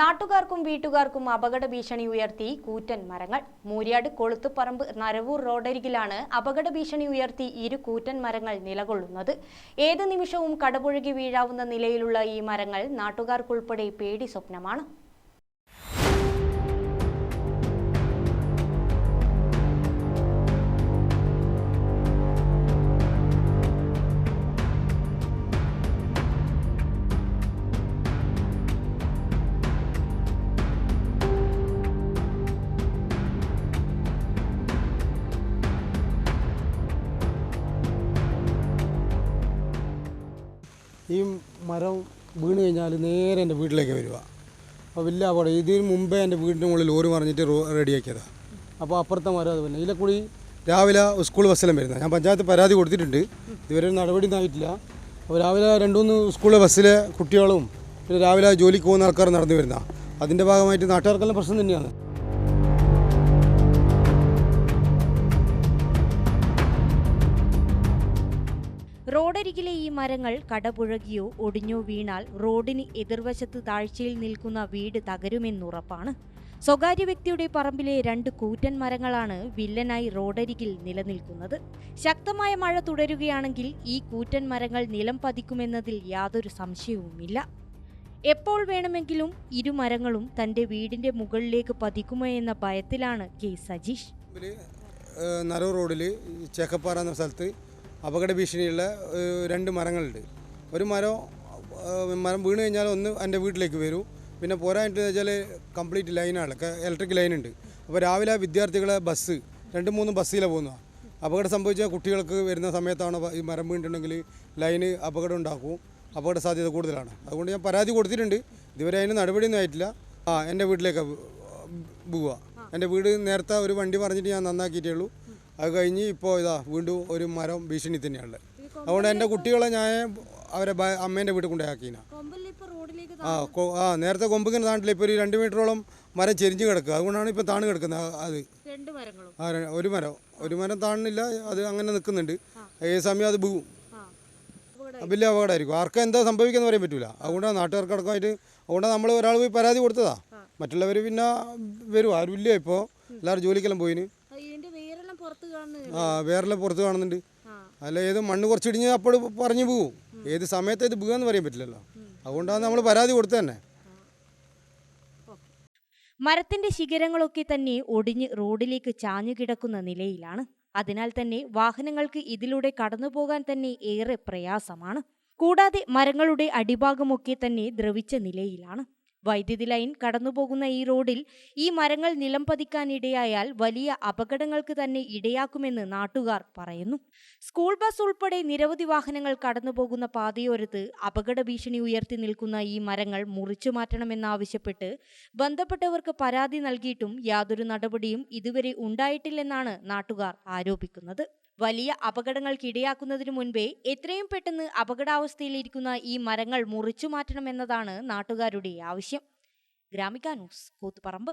നാട്ടുകാർക്കും വീട്ടുകാർക്കും അപകട ഭീഷണി ഉയർത്തി കൂറ്റൻ മരങ്ങൾ. മൂര്യാട് കൊളുത്തുപറമ്പ് നരവൂർ റോഡരികിലാണ് അപകട ഭീഷണി ഉയർത്തി ഇരു കൂറ്റൻ മരങ്ങൾ നിലകൊള്ളുന്നത്. ഏത് നിമിഷവും കടപുഴകി വീഴാവുന്ന നിലയിലുള്ള ഈ മരങ്ങൾ നാട്ടുകാർക്കുൾപ്പെടെ പേടി സ്വപ്നമാണ്. ഈ മരം വീണ് കഴിഞ്ഞാൽ നേരെ എന്റെ വീട്ടിലേക്ക് വരിക അപ്പോൾ വലിയ അപകടം. ഇതിന് മുമ്പേ എന്റെ വീടിന്റെ മുകളിൽ ലോറി മറിഞ്ഞിട്ട് റോ റെഡിയാക്കിയതാണ് അപ്പോൾ അപ്പുറത്തെ മരം അത് പിന്നെ ഇതിലെ കൂടി രാവിലെ സ്കൂൾ ബസ്സിലും വരുന്നത്. ഞാൻ പഞ്ചായത്ത് പരാതി കൊടുത്തിട്ടുണ്ട്. ഇതുവരെ ഒരു നടപടി ഒന്നും ആയിട്ടില്ല അപ്പോൾ രാവിലെ രണ്ട് മൂന്ന് സ്കൂൾ ബസ്സിലെ കുട്ടികളും പിന്നെ രാവിലെ ജോലിക്ക് പോകുന്ന ആൾക്കാർ നടന്നു വരുന്ന അതിന്റെ ഭാഗമായിട്ട് നാട്ടുകാർക്കെല്ലാം പ്രശ്നം തന്നെയാണ്. റോഡരികിലെ ഈ മരങ്ങൾ കടപുഴകിയോ ഒടിഞ്ഞോ വീണാൽ റോഡിന് എതിർവശത്ത് താഴ്ചയിൽ നിൽക്കുന്ന വീട് തകരുമെന്നുറപ്പാണ് സ്വകാര്യ വ്യക്തിയുടെ പറമ്പിലെ രണ്ട് കൂറ്റൻ മരങ്ങളാണ് വില്ലനായി റോഡരികിൽ നിലനിൽക്കുന്നത്. ശക്തമായ മഴ തുടരുകയാണെങ്കിൽ ഈ കൂറ്റൻ മരങ്ങൾ നിലം പതിക്കുമെന്നതിൽ യാതൊരു സംശയവുമില്ല. എപ്പോൾ വേണമെങ്കിലും ഇരുമരങ്ങളും തന്റെ വീടിന്റെ മുകളിലേക്ക് പതിക്കുമോ എന്ന ഭയത്തിലാണ് കെ സജീഷ്. നരൂർ റോഡിൽ ചേക്കപ്പാറ എന്ന സ്ഥലത്ത് അപകട ഭീഷണിയുള്ള രണ്ട് മരങ്ങളുണ്ട്. ഒരു മരം മരം വീണ് കഴിഞ്ഞാൽ ഒന്ന് എന്റെ വീട്ടിലേക്ക് വരൂ. പിന്നെ പോരാഞ്ഞിട്ട് വെച്ചാൽ കംപ്ലീറ്റ് ലൈനാണ് ഇലക്ട്രിക് ലൈനുണ്ട്. അപ്പോൾ രാവിലെ വിദ്യാർത്ഥികളെ ബസ് രണ്ട് മൂന്ന് ബസ്സിലാണ് പോകുന്നത്. അപകടം സംഭവിച്ച കുട്ടികൾക്ക് വരുന്ന സമയത്താണ് ഈ മരം വീണിട്ടുണ്ടെങ്കിൽ ലൈന് അപകടം ഉണ്ടാക്കും. അപകട സാധ്യത കൂടുതലാണ്. അതുകൊണ്ട് ഞാൻ പരാതി കൊടുത്തിട്ടുണ്ട്. ഇതുവരെ അതിന് നടപടിയൊന്നും ആയിട്ടില്ല. ആ എന്റെ വീട്ടിലേക്ക് പോവുക. എന്റെ വീട് നേരത്തെ ഒരു വണ്ടി പറഞ്ഞിട്ട് ഞാൻ നന്നാക്കിയിട്ടേ ഉള്ളൂ. അത് കഴിഞ്ഞ് ഇപ്പോൾ ഇതാ വീണ്ടും ഒരു മരം ഭീഷണി തന്നെയാണ്. അതുകൊണ്ട് എന്റെ കുട്ടികളെ ഞാൻ അവരെ അമ്മേന്റെ വീട്ടിൽ കൊണ്ടാക്കിന ആ ആ നേരത്തെ കൊമ്പിങ്ങനെ താണ്ടില്ല. ഇപ്പോൾ ഒരു രണ്ട് മീറ്ററോളം മരം ചെരിഞ്ഞ് കിടക്കുക. അതുകൊണ്ടാണ് ഇപ്പോൾ താണു കിടക്കുന്നത്. അത്. ആ ഒരു മരം. ഒരു മരം താണില്ല അത് അങ്ങനെ നിൽക്കുന്നുണ്ട്. ഏത് സമയം അത് ഭൂ വലിയ അപകടമായിരിക്കും. ആർക്കും എന്താ സംഭവിക്കാന്ന് പറയാൻ പറ്റില്ല അതുകൊണ്ടാണ് നാട്ടുകാർക്കടക്കമായിട്ട് അതുകൊണ്ടാണ് നമ്മൾ ഒരാൾ പോയി പരാതി കൊടുത്തതാ. മറ്റുള്ളവർ പിന്നെ വരും. ആരും ഇല്ല ഇപ്പോൾ എല്ലാവരും ജോലിക്കെല്ലാം പോയിന്. ആ വേറെല്ലാം പുറത്ത് കാണുന്നുണ്ട്. അല്ല ഏത് മണ്ണ് കുറച്ചിടിഞ്ഞ് അപ്പോൾ പറഞ്ഞു പോകും ഏത് സമയത്ത് ഇത് വീകാന്ന് പറയാൻ പറ്റില്ലല്ലോ. അതുകൊണ്ടാണ് നമ്മൾ പരാതി കൊടുത്തത് തന്നെ. മരത്തിന്റെ ശിഖരങ്ങളൊക്കെ തന്നെ ഒടിഞ്ഞ് റോഡിലേക്ക് ചാഞ്ഞു കിടക്കുന്ന നിലയിലാണ്. അതിനാൽ തന്നെ വാഹനങ്ങൾക്ക് ഇതിലൂടെ കടന്നു പോകാൻ തന്നെ ഏറെ പ്രയാസമാണ്. കൂടാതെ മരങ്ങളുടെ അടിഭാഗമൊക്കെ തന്നെ ദ്രവിച്ച നിലയിലാണ്. വൈദ്യുതി ലൈൻ കടന്നുപോകുന്ന ഈ റോഡിൽ ഈ മരങ്ങൾ നിലം പതിക്കാനിടയായാൽ വലിയ അപകടങ്ങൾക്ക് തന്നെ ഇടയാക്കുമെന്ന് നാട്ടുകാർ പറയുന്നു. സ്കൂൾ ബസ് ഉൾപ്പെടെ നിരവധി വാഹനങ്ങൾ കടന്നുപോകുന്ന പാതയോരത്ത് അപകട ഭീഷണി ഉയർത്തി നിൽക്കുന്ന ഈ മരങ്ങൾ മുറിച്ചു മാറ്റണമെന്നാവശ്യപ്പെട്ട് ബന്ധപ്പെട്ടവർക്ക് പരാതി നൽകിയിട്ടും യാതൊരു നടപടിയും ഇതുവരെ ഉണ്ടായിട്ടില്ലെന്നാണ് നാട്ടുകാർ ആരോപിക്കുന്നത്. വലിയ അപകടങ്ങൾക്കിടയാക്കുന്നതിനു മുൻപേ എത്രയും പെട്ടെന്ന് അപകടാവസ്ഥയിലിരിക്കുന്ന ഈ മരങ്ങൾ മുറിച്ചു മാറ്റണമെന്നതാണ് നാട്ടുകാരുടെ ആവശ്യം. Gramika news Koothuparamba.